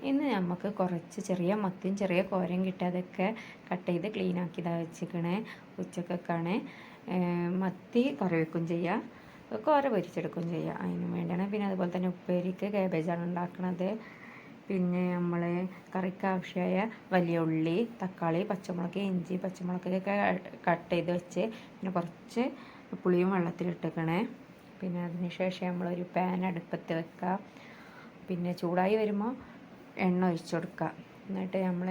ഇന്ന് നമുക്ക് കുറച്ച് ചെറിയ മത്തിയും ചെറിയ കോരയും കിട്ടാതൊക്കെ കട്ട് ചെയ്ത് ക്ലീൻ ആക്കി ഇതാ വെച്ചിക്കണേ ഉച്ചക്കൊക്കെയാണ് മത്തി കറി വെക്കും ചെയ്യാം കോര പൊരിച്ചെടുക്കുകയും ചെയ്യുക അതിന് വേണ്ടിയാണ്. പിന്നെ അതുപോലെ തന്നെ ഉപ്പേരിക്ക് കാബേജാണ് ഉണ്ടാക്കുന്നത് പിന്നെ നമ്മൾ കറിക്ക് ആവശ്യമായ വലിയ ഉള്ളി തക്കാളി പച്ചമുളക് ഇഞ്ചി പച്ചമുളകൊക്കെ കട്ട് ചെയ്ത് വെച്ച് പിന്നെ കുറച്ച് പുളിയും വെള്ളത്തിലിട്ടേക്കണേ പിന്നെ അതിന് ശേഷം നമ്മളൊരു പാൻ അടുപ്പത്ത് വെക്കുക പിന്നെ ചൂടായി വരുമ്പോൾ എണ്ണ ഒഴിച്ചു കൊടുക്കുക. എന്നിട്ട് നമ്മൾ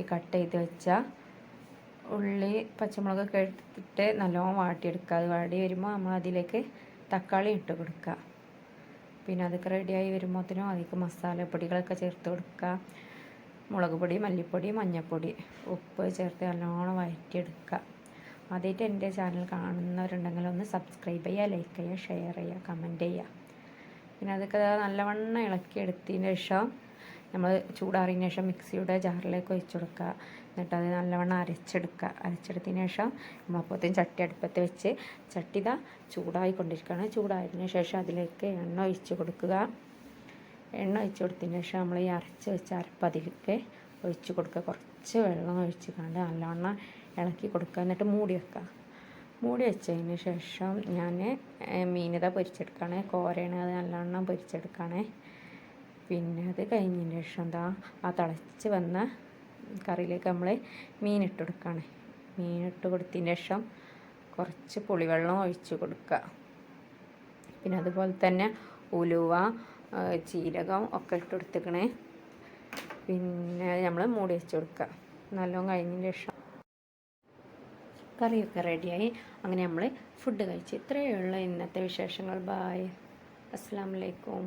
ഈ കട്ട് ചെയ്ത് വെച്ച ഉള്ളി പച്ചമുളകൊക്കെ എടുത്തിട്ട് നല്ലോണം വാട്ടിയെടുക്കുക. അത് വാടി വരുമ്പോൾ നമ്മൾ അതിലേക്ക് തക്കാളി ഇട്ട് കൊടുക്കുക. പിന്നെ അതൊക്കെ റെഡിയായി വരുമ്പോഴത്തേനും അതിലേക്ക് മസാലപ്പൊടികളൊക്കെ ചേർത്ത് കൊടുക്കുക. മുളക് പൊടി മല്ലിപ്പൊടി മഞ്ഞൾപ്പൊടി ഉപ്പ് ചേർത്ത് നല്ലോണം വഴറ്റിയെടുക്കുക. ആദ്യമായിട്ട് എന്റെ ചാനൽ കാണുന്നവരുണ്ടെങ്കിൽ ഒന്ന് സബ്സ്ക്രൈബ് ചെയ്യുക ലൈക്ക് ചെയ്യുക ഷെയർ ചെയ്യുക കമന്റ് ചെയ്യുക. പിന്നെ അതൊക്കെ നല്ലവണ്ണം ഇളക്കിയെടുത്തതിന് ശേഷം നമ്മൾ ചൂടാറിയതിന് ശേഷം മിക്സിയുടെ ജാറിലേക്ക് ഒഴിച്ച് കൊടുക്കുക. എന്നിട്ട് അത് നല്ലവണ്ണം അരച്ചെടുക്കുക. അരച്ചെടുത്തതിന് ശേഷം നമ്മൾ നമ്മളപ്പോഴത്തേക്കും ചട്ടി അടുപ്പത്ത് വെച്ച് ചട്ടി ഇതാ ചൂടായിക്കൊണ്ടിരിക്കുകയാണ്. ചൂടായതിന് ശേഷം അതിലേക്ക് എണ്ണ ഒഴിച്ച് കൊടുക്കുക. എണ്ണ ഒഴിച്ച് കൊടുത്തതിന് ശേഷം നമ്മൾ ഈ അരച്ച് വെച്ച അരപ്പ് അതിലേക്ക് ഒഴിച്ച് കൊടുക്കുക. കുറച്ച് വെള്ളം ഒഴിച്ച് കണ്ട് നല്ലവണ്ണം ഇളക്കി കൊടുക്കുക. എന്നിട്ട് മൂടി വെക്കുക. മൂടി വെച്ചതിന് ശേഷം ഞാൻ മീനിത പൊരിച്ചെടുക്കുകയാണ്. കോരയാണ് അത് നല്ലവണ്ണം പൊരിച്ചെടുക്കുകയാണ്. പിന്നെ അത് കഴിഞ്ഞതിന് ശേഷം എന്താ ആ തിളച്ച് വന്ന കറിയിലേക്ക് നമ്മൾ മീനിട്ട് കൊടുക്കുകയാണ് മീനിട്ട് കൊടുത്തതിന് ശേഷം കുറച്ച് പുളിവെള്ളം ഒഴിച്ച് കൊടുക്കുക. പിന്നെ അതുപോലെ തന്നെ ഉലുവ ജീരകം ഒക്കെ ഇട്ട് കൊടുത്തേക്കണേ പിന്നെ നമ്മൾ മൂടി വെച്ച് കൊടുക്കുക. നല്ലോണം കഴിഞ്ഞതിന് ശേഷം കറിയൊക്കെ റെഡിയായി. അങ്ങനെ നമ്മൾ ഫുഡ് കഴിച്ച്. ഇത്രയേ ഉള്ളൂ ഇന്നത്തെ വിശേഷങ്ങൾ. ബായ് അസ്സാം വലൈക്കും